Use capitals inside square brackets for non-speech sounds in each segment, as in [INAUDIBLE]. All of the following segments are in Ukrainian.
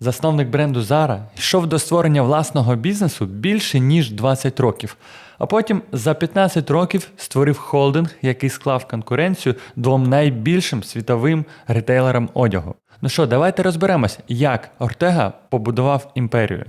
Засновник бренду Zara йшов до створення власного бізнесу більше ніж 20 років, а потім за 15 років створив холдинг, який склав конкуренцію двом найбільшим світовим ретейлерам одягу. Ну що, давайте розберемось, як Ортега побудував імперію.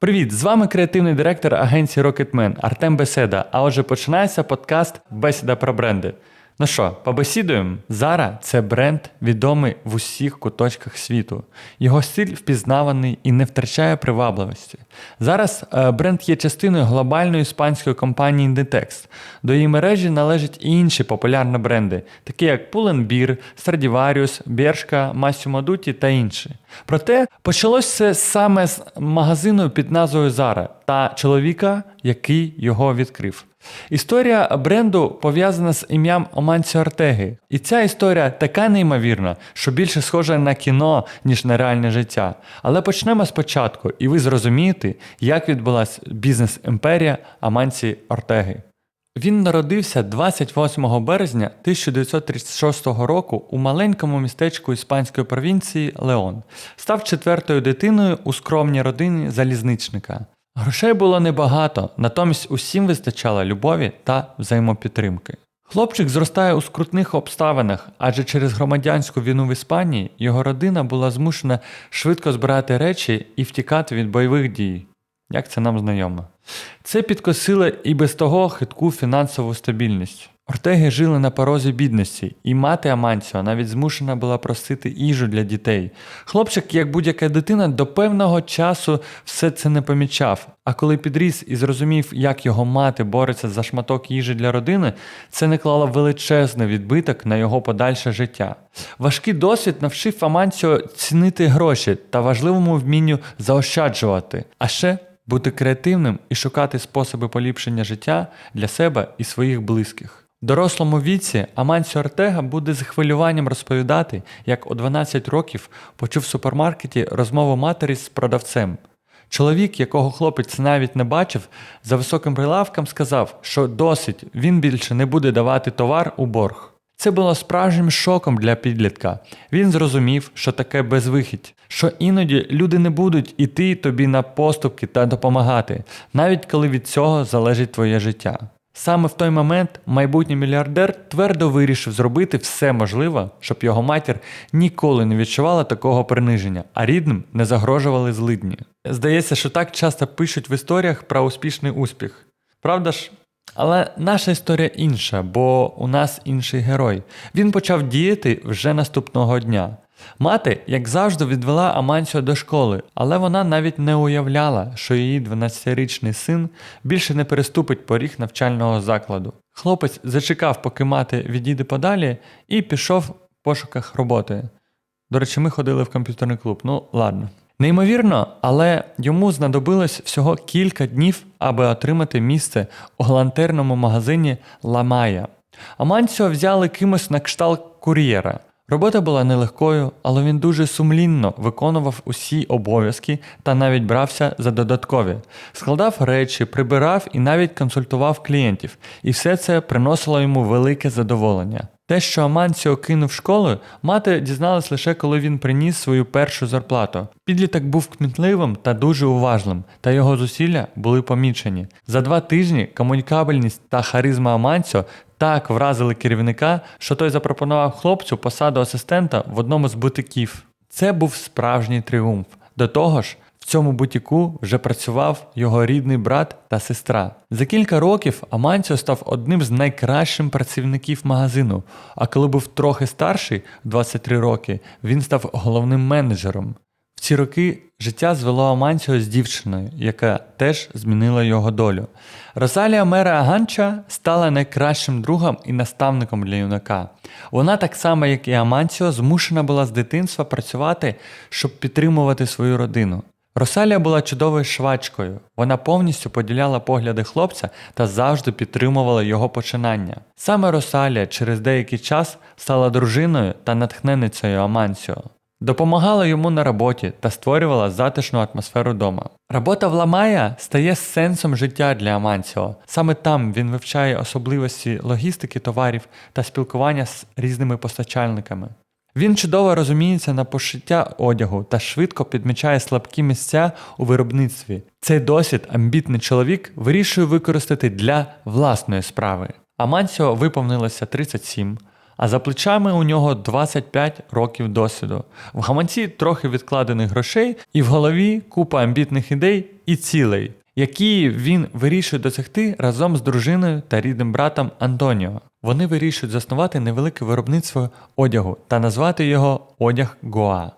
Привіт! З вами креативний директор агенції Rocketman Артем Беседа. А отже, починається подкаст Бесіда про бренди. Ну що, побесідуємо? Зара це бренд, відомий в усіх куточках світу. Його стиль впізнаваний і не втрачає привабливості. Зараз е, бренд є частиною глобальної іспанської компанії Inditex. До її мережі належать і інші популярні бренди, такі як Pull&Bear, Stradivarius, Bershka, Massimo Dutti та інші. Проте почалось це саме з магазину під назвою Zara та чоловіка, який його відкрив. Історія бренду пов'язана з ім'ям Оманці Ортеги. І ця історія така неймовірна, що більше схожа на кіно, ніж на реальне життя. Але почнемо спочатку, і ви зрозумієте, як відбулася бізнес-імперія Аманці Ортеги. Він народився 28 березня 1936 року у маленькому містечку іспанської провінції Леон. Став четвертою дитиною у скромній родині залізничника. Грошей було небагато, натомість усім вистачало любові та взаємопідтримки. Хлопчик зростає у скрутних обставинах, адже через громадянську війну в Іспанії його родина була змушена швидко збирати речі і втікати від бойових дій. Як це нам знайомо? Це підкосило і без того хитку фінансову стабільність. Ортеги жили на порозі бідності, і мати Аманціо навіть змушена була просити їжу для дітей. Хлопчик, як будь-яка дитина, до певного часу все це не помічав. А коли підріс і зрозумів, як його мати бореться за шматок їжі для родини, це не клало величезний відбиток на його подальше життя. Важкий досвід навчив Аманціо цінити гроші та важливому вмінню заощаджувати. А ще бути креативним і шукати способи поліпшення життя для себе і своїх близьких. Дорослому віці Амансіо Ортега буде з хвилюванням розповідати, як у 12 років почув в супермаркеті розмову матері з продавцем. Чоловік, якого хлопець навіть не бачив, за високим прилавком сказав, що досить, він більше не буде давати товар у борг. Це було справжнім шоком для підлітка. Він зрозумів, що таке безвихідь, що іноді люди не будуть іти тобі на поступки та допомагати, навіть коли від цього залежить твоє життя. Саме в той момент майбутній мільярдер твердо вирішив зробити все можливе, щоб його матір ніколи не відчувала такого приниження, а рідним не загрожували злидні. Здається, що так часто пишуть в історіях про успішний успіх. Правда ж? Але наша історія інша, бо у нас інший герой. Він почав діяти вже наступного дня. Мати, як завжди, відвела Амансіо до школи, але вона навіть не уявляла, що її 12-річний син більше не переступить поріг навчального закладу. Хлопець зачекав, поки мати відійде подалі, і пішов в пошуках роботи. До речі, ми ходили в комп'ютерний клуб. Ну, ладно. Неймовірно, але йому знадобилось всього кілька днів, аби отримати місце у галантерному магазині Ламая. Амансіо взяли кимось на кшталт кур'єра. Робота була нелегкою, але він дуже сумлінно виконував усі обов'язки та навіть брався за додаткові, складав речі, прибирав і навіть консультував клієнтів, і все це приносило йому велике задоволення. Те, що Амансіо кинув школу, мати дізналась лише коли він приніс свою першу зарплату. Підліток був кмітливим та дуже уважним, та його зусилля були помічені. За два тижні комунікабельність та харизма Амансіо так вразили керівника, що той запропонував хлопцю посаду асистента в одному з бутиків. Це був справжній тріумф. До того ж, в цьому бутіку вже працював його рідний брат та сестра. За кілька років Аманціо став одним з найкращих працівників магазину. А коли був трохи старший, 23 роки, він став головним менеджером. В ці роки життя звело Аманціо з дівчиною, яка теж змінила його долю. Розалія Мера Аганча стала найкращим другом і наставником для юнака. Вона, так само як і Аманціо, змушена була з дитинства працювати, щоб підтримувати свою родину. Росалія була чудовою швачкою. Вона повністю поділяла погляди хлопця та завжди підтримувала його починання. Саме Росалія через деякий час стала дружиною та натхненницею Амансіо. допомагала йому на роботі та створювала затишну атмосферу вдома. Робота в Ламая стає сенсом життя для Аманціо. Саме там він вивчає особливості логістики товарів та спілкування з різними постачальниками. Він чудово розуміється на пошиття одягу та швидко підмічає слабкі місця у виробництві. Цей досвід амбітний чоловік вирішує використати для власної справи. Амансіо виповнилося 37, а за плечами у нього 25 років досвіду. В гаманці трохи відкладених грошей, і в голові купа амбітних ідей і цілей, які він вирішує досягти разом з дружиною та рідним братом Антоніо. Вони вирішують заснувати невелике виробництво одягу та назвати його Одяг Гоа.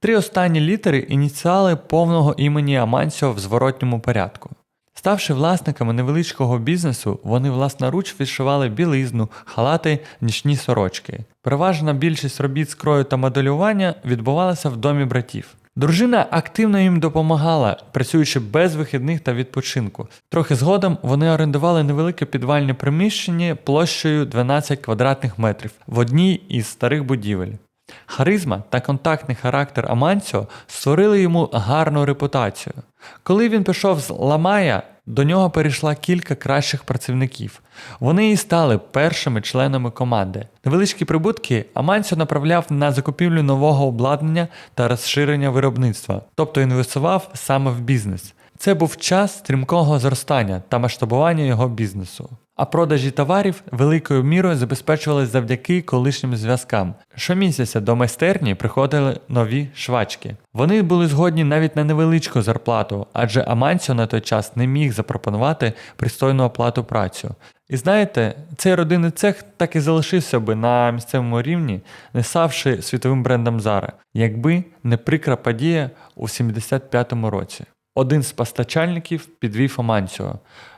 Три останні літери ініціали повного імені Амансіо в зворотньому порядку. Ставши власниками невеличкого бізнесу, вони власноруч відшивали білизну, халати, нічні сорочки. Переважна більшість робіт з крою та моделювання відбувалася в домі братів. Дружина активно їм допомагала, працюючи без вихідних та відпочинку. Трохи згодом вони орендували невелике підвальне приміщення площею 12 квадратних метрів в одній із старих будівель. Харизма та контактний характер Аманціо створили йому гарну репутацію. Коли він пішов з Ламая, до нього перейшла кілька кращих працівників. Вони і стали першими членами команди. Невеличкі прибутки Аманціо направляв на закупівлю нового обладнання та розширення виробництва, тобто інвестував саме в бізнес. Це був час стрімкого зростання та масштабування його бізнесу. А продажі товарів великою мірою забезпечувалися завдяки колишнім зв'язкам. Щомісяця до майстерні приходили нові швачки. Вони були згодні навіть на невеличку зарплату, адже Амансіо на той час не міг запропонувати пристойну оплату працю. І знаєте, цей родинний цех так і залишився би на місцевому рівні, не ставши світовим брендом Zara, якби не прикра подія у 75-му році. Один з постачальників підвів Амансіо.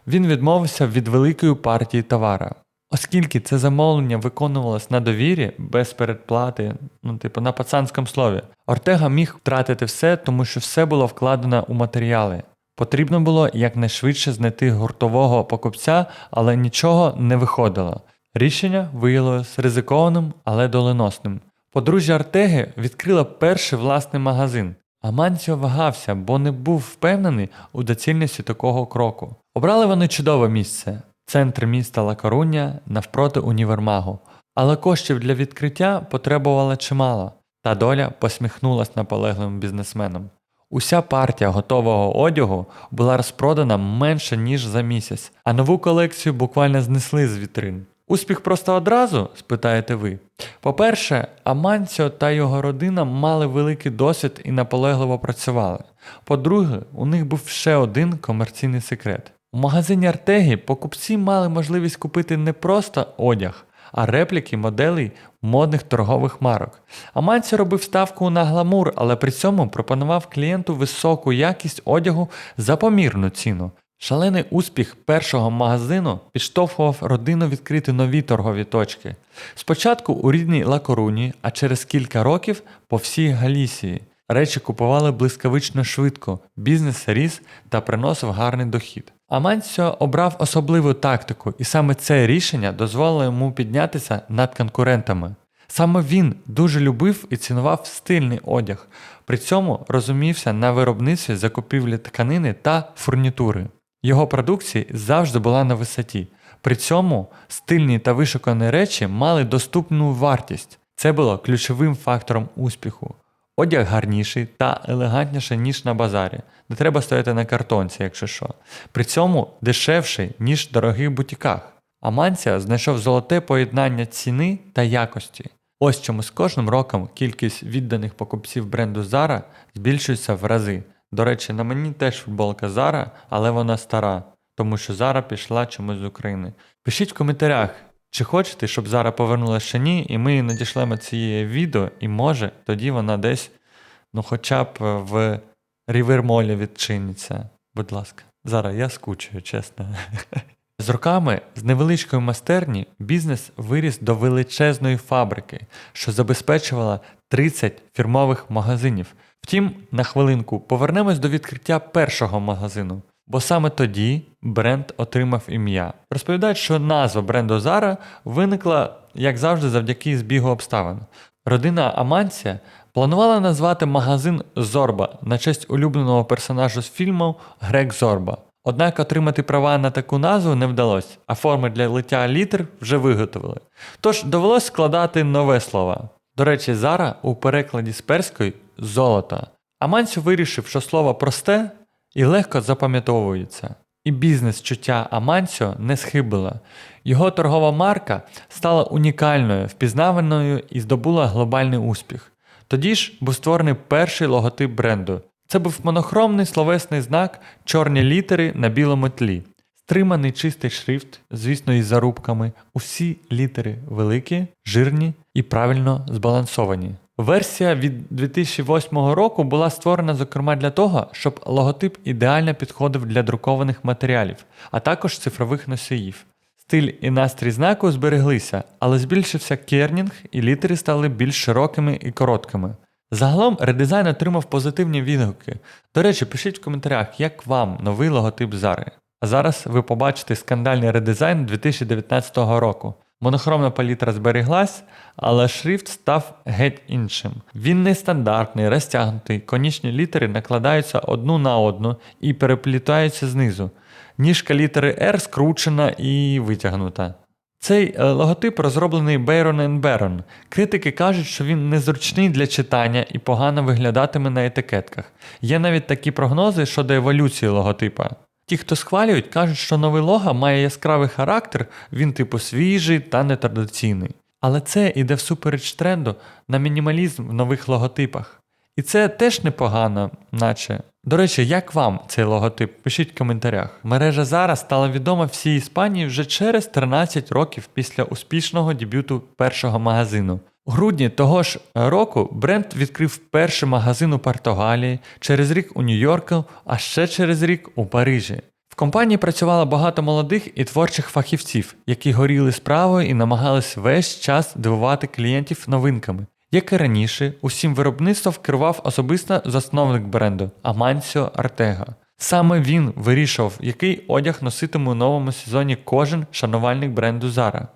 Він відмовився від великої партії товара. Оскільки це замовлення виконувалось на довірі без передплати, ну типу на пацанському слові, Ортега міг втратити все, тому що все було вкладено у матеріали. Потрібно було якнайшвидше знайти гуртового покупця, але нічого не виходило. Рішення виявилось ризикованим, але доленосним. Подружжя Артеги відкрило перший власний магазин. Амансіо вагався, бо не був впевнений у доцільності такого кроку. Обрали вони чудове місце центр міста Ла-Коруння навпроти універмагу, але коштів для відкриття потребувала чимало, та доля посміхнулась наполеглим бізнесменам. Уся партія готового одягу була розпродана менше ніж за місяць, а нову колекцію буквально знесли з вітрин. Успіх просто одразу? спитаєте ви. По-перше, Аманціо та його родина мали великий досвід і наполегливо працювали. По-друге, у них був ще один комерційний секрет. У магазині Артегі покупці мали можливість купити не просто одяг, а репліки моделей модних торгових марок. Аманціо робив ставку на гламур, але при цьому пропонував клієнту високу якість одягу за помірну ціну. Шалений успіх першого магазину підштовхував родину відкрити нові торгові точки. Спочатку у рідній Лакоруні, а через кілька років по всій Галісії. Речі купували блискавично швидко, бізнес ріс та приносив гарний дохід. Амансіо обрав особливу тактику, і саме це рішення дозволило йому піднятися над конкурентами. Саме він дуже любив і цінував стильний одяг, при цьому розумівся на виробництві закупівлі тканини та фурнітури. Його продукція завжди була на висоті. При цьому стильні та вишукані речі мали доступну вартість. Це було ключовим фактором успіху. Одяг гарніший та елегантніший, ніж на базарі, де треба стояти на картонці, якщо що. При цьому дешевший, ніж в дорогих бутіках. Аманція знайшов золоте поєднання ціни та якості. Ось чому з кожним роком кількість відданих покупців бренду Zara збільшується в рази. До речі, на мені теж футболка Zara, але вона стара, тому що Zara пішла чомусь з України. Пишіть в коментарях, чи хочете, щоб Zara повернулася ще ні, і ми надішлемо ці відео, і може тоді вона десь, ну хоча б в Рівермолі відчиниться. Будь ласка, зараз я скучую, чесно. [LAUGHS] З роками з невеличкої майстерні бізнес виріс до величезної фабрики, що забезпечувала 30 фірмових магазинів. Втім, на хвилинку повернемось до відкриття першого магазину, бо саме тоді бренд отримав ім'я. Розповідають, що назва бренду Zara виникла, як завжди, завдяки збігу обставин. Родина Амансія Планували назвати магазин Зорба на честь улюбленого персонажа з фільму Грек Зорба. Однак отримати права на таку назву не вдалося, а форми для лиття літер вже виготовили. Тож довелось складати нове слово. До речі, Зара у перекладі з перської золото. Амансю вирішив, що слово просте і легко запам'ятовується. І бізнес чуття Амансіо не схибило. Його торгова марка стала унікальною, впізнаваною і здобула глобальний успіх. Тоді ж був створений перший логотип бренду. Це був монохромний словесний знак, чорні літери на білому тлі. Стриманий чистий шрифт, звісно, із зарубками. Усі літери великі, жирні і правильно збалансовані. Версія від 2008 року була створена зокрема для того, щоб логотип ідеально підходив для друкованих матеріалів, а також цифрових носіїв. Стиль і настрій знаку збереглися, але збільшився кернінг і літери стали більш широкими і короткими. Загалом редизайн отримав позитивні відгуки. До речі, пишіть в коментарях, як вам новий логотип Зари. А зараз ви побачите скандальний редизайн 2019 року. Монохромна палітра зберіглась, але шрифт став геть іншим. Він нестандартний, розтягнутий, конічні літери накладаються одну на одну і переплітаються знизу. Ніжка літери R скручена і витягнута. Цей е, логотип розроблений Bayron Baron. Критики кажуть, що він незручний для читання і погано виглядатиме на етикетках. Є навіть такі прогнози щодо еволюції логотипа. Ті, хто схвалюють, кажуть, що новий лого має яскравий характер, він типу свіжий та нетрадиційний. Але це іде всупереч тренду на мінімалізм в нових логотипах. І це теж непогано, наче. До речі, як вам цей логотип? Пишіть в коментарях. Мережа зараз стала відома всій Іспанії вже через 13 років після успішного дебюту першого магазину. У грудні того ж року бренд відкрив перший магазин у Португалії, через рік у Нью-Йорку, а ще через рік у Парижі. В компанії працювало багато молодих і творчих фахівців, які горіли справою і намагались весь час дивувати клієнтів новинками. Як і раніше, усім виробництвом керував особисто засновник бренду Амансіо Артега. Саме він вирішував, який одяг носитиме у новому сезоні кожен шанувальник бренду Zara.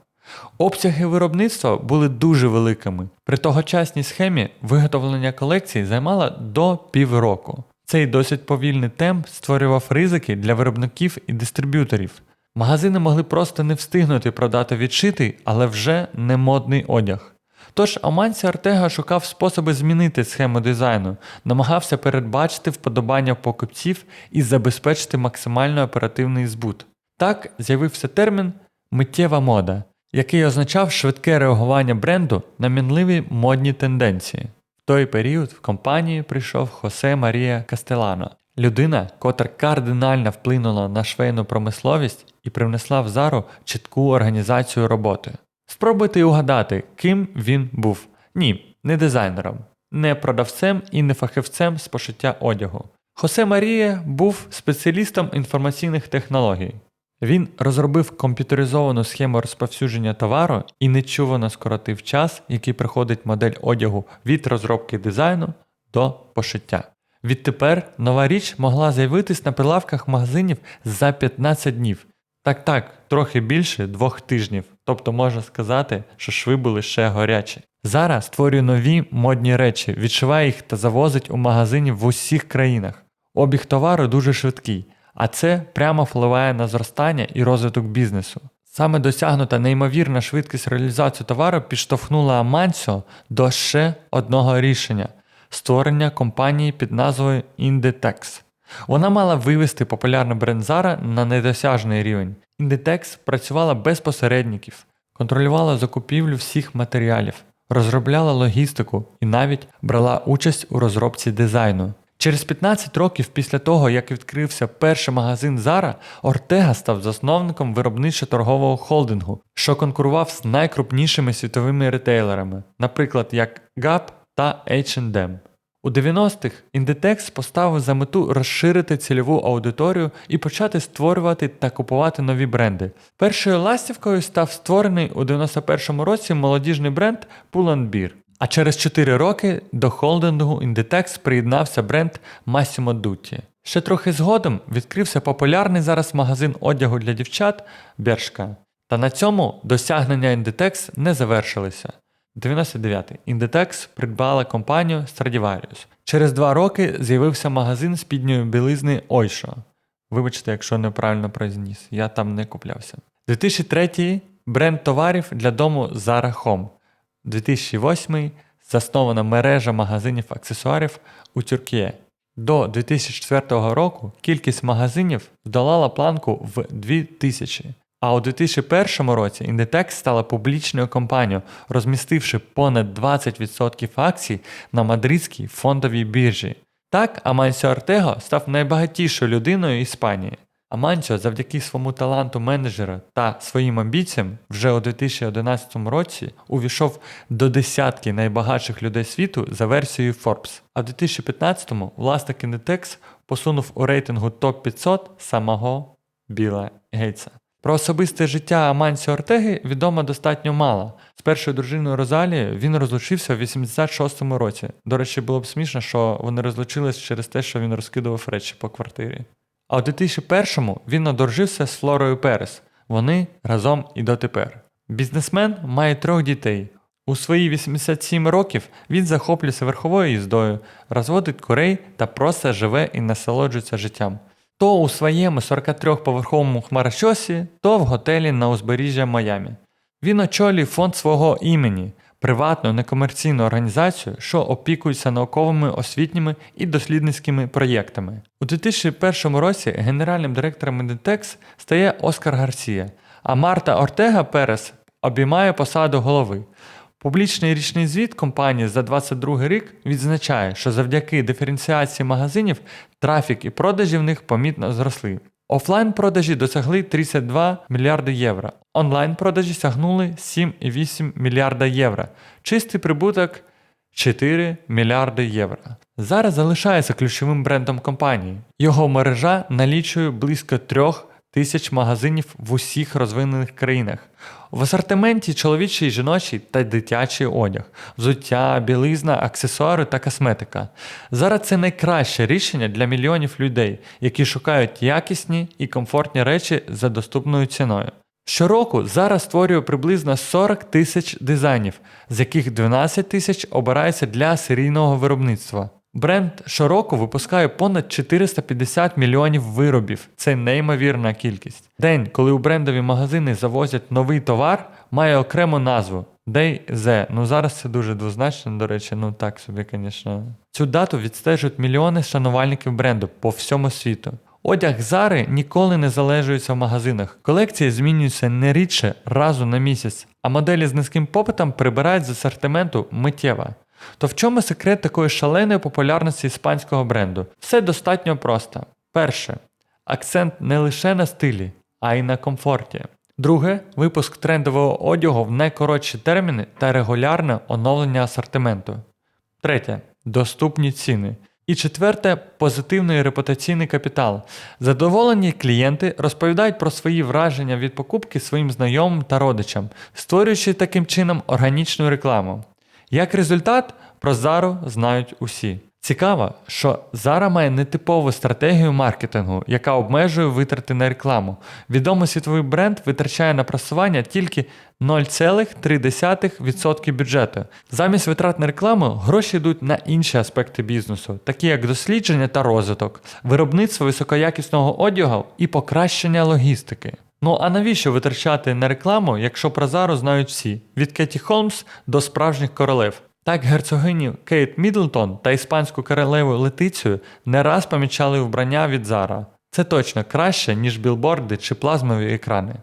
Обсяги виробництва були дуже великими. При тогочасній схемі виготовлення колекції займало до півроку. Цей досить повільний темп створював ризики для виробників і дистриб'юторів. Магазини могли просто не встигнути продати відшитий, але вже не модний одяг. Тож Амансі Артега шукав способи змінити схему дизайну, намагався передбачити вподобання покупців і забезпечити максимально оперативний збут. Так з'явився термін миттєва мода, який означав швидке реагування бренду на мінливі модні тенденції. В той період в компанію прийшов Хосе Марія Кастелано, людина, котра кардинально вплинула на швейну промисловість і привнесла в зару чітку організацію роботи. Спробуйте угадати, ким він був. Ні, не дизайнером, не продавцем і не фахівцем з пошиття одягу. Хосе Марія був спеціалістом інформаційних технологій. Він розробив комп'ютеризовану схему розповсюдження товару і нечувано скоротив час, який приходить модель одягу від розробки дизайну до пошиття. Відтепер нова річ могла з'явитись на прилавках магазинів за 15 днів. Так так, трохи більше двох тижнів, тобто можна сказати, що шви були ще гарячі. Зараз створює нові модні речі, відшиває їх та завозить у магазині в усіх країнах. Обіг товару дуже швидкий, а це прямо впливає на зростання і розвиток бізнесу. Саме досягнута неймовірна швидкість реалізації товару підштовхнула Амансіо до ще одного рішення створення компанії під назвою Inditex. Вона мала вивести популярний бренд Zara на недосяжний рівень. Inditex працювала без посередників, контролювала закупівлю всіх матеріалів, розробляла логістику і навіть брала участь у розробці дизайну. Через 15 років після того, як відкрився перший магазин Zara, Ортега став засновником виробничо-торгового холдингу, що конкурував з найкрупнішими світовими ретейлерами, наприклад, як Gap та H&M. У 90-х Inditex поставив за мету розширити цільову аудиторію і почати створювати та купувати нові бренди. Першою ластівкою став створений у 91-му році молодіжний бренд Pull&Bear. А через 4 роки до холдингу Inditex приєднався бренд Massimo Dutti. Ще трохи згодом відкрився популярний зараз магазин одягу для дівчат Бершка. Та на цьому досягнення Inditex не завершилися. 99. Inditex придбала компанію Stradivarius. Через два роки з'явився магазин спідньої білизни Ойшо. Вибачте, якщо неправильно произніс, я там не куплявся. 2003 бренд товарів для дому Zara Home. 2008 заснована мережа магазинів аксесуарів у Тюркії. До 2004 року кількість магазинів здолала планку в 2000. А у 2001 році Inditex стала публічною компанією, розмістивши понад 20% акцій на мадридській фондовій біржі. Так, Амансіо Артего став найбагатішою людиною Іспанії. Амансіо завдяки своєму таланту менеджера та своїм амбіціям вже у 2011 році увійшов до десятки найбагатших людей світу за версією Forbes. А в 2015-му власник Inditex посунув у рейтингу топ-500 самого Біла Гейтса. Про особисте життя Амансіо Ортеги відомо достатньо мало. З першою дружиною Розалією він розлучився в 86-му році. До речі, було б смішно, що вони розлучились через те, що він розкидував речі по квартирі. А у 2001-му він одружився з Флорою Перес. Вони разом і дотепер. Бізнесмен має трьох дітей. У свої 87 років він захоплюється верховою їздою, розводить курей та просто живе і насолоджується життям. То у своєму 43-поверховому хмарочосі, то в готелі на узбережжя Майамі. Він очолює фонд свого імені, приватну некомерційну організацію, що опікується науковими, освітніми і дослідницькими проєктами. У 2001 році генеральним директором Inditex стає Оскар Гарсія, а Марта Ортега Перес обіймає посаду голови. Публічний річний звіт компанії за 2022 рік відзначає, що завдяки диференціації магазинів трафік і продажі в них помітно зросли. Офлайн продажі досягли 32 мільярди євро, онлайн продажі сягнули 7,8 мільярда євро, чистий прибуток 4 мільярди євро. Зараз залишається ключовим брендом компанії. Його мережа налічує близько трьох тисяч магазинів в усіх розвинених країнах. В асортименті чоловічий, жіночий та дитячий одяг, взуття, білизна, аксесуари та косметика. Зараз це найкраще рішення для мільйонів людей, які шукають якісні і комфортні речі за доступною ціною. Щороку зараз створює приблизно 40 тисяч дизайнів, з яких 12 тисяч обирається для серійного виробництва. Бренд щороку випускає понад 450 мільйонів виробів. Це неймовірна кількість. День, коли у брендові магазини завозять новий товар, має окрему назву Day Z. Ну зараз це дуже двозначно, до речі, ну так собі, звісно. Цю дату відстежують мільйони шанувальників бренду по всьому світу. Одяг Зари ніколи не залежується в магазинах. Колекції змінюються не рідше разу на місяць, а моделі з низьким попитом прибирають з асортименту миттєво. То в чому секрет такої шаленої популярності іспанського бренду? Все достатньо просто. Перше, акцент не лише на стилі, а й на комфорті. Друге, випуск трендового одягу в найкоротші терміни та регулярне оновлення асортименту. Третє доступні ціни. І четверте позитивний репутаційний капітал. Задоволені клієнти розповідають про свої враження від покупки своїм знайомим та родичам, створюючи таким чином органічну рекламу. Як результат, про Зару знають усі. Цікаво, що Zara має нетипову стратегію маркетингу, яка обмежує витрати на рекламу. Відомий світовий бренд витрачає на просування тільки 0,3% бюджету. Замість витрат на рекламу гроші йдуть на інші аспекти бізнесу, такі як дослідження та розвиток, виробництво високоякісного одягу і покращення логістики. Ну а навіщо витрачати на рекламу, якщо про Зару знають всі? Від Кеті Холмс до справжніх королев. Так герцогиню Кейт Мідлтон та іспанську королеву Летицію не раз помічали вбрання від Зара. Це точно краще, ніж білборди чи плазмові екрани.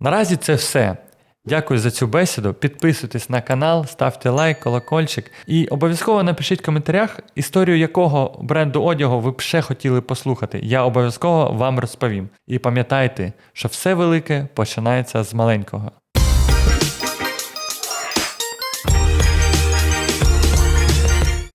Наразі це все. Дякую за цю бесіду. Підписуйтесь на канал, ставте лайк, колокольчик і обов'язково напишіть в коментарях історію якого бренду одягу ви б ще хотіли послухати. Я обов'язково вам розповім. І пам'ятайте, що все велике починається з маленького.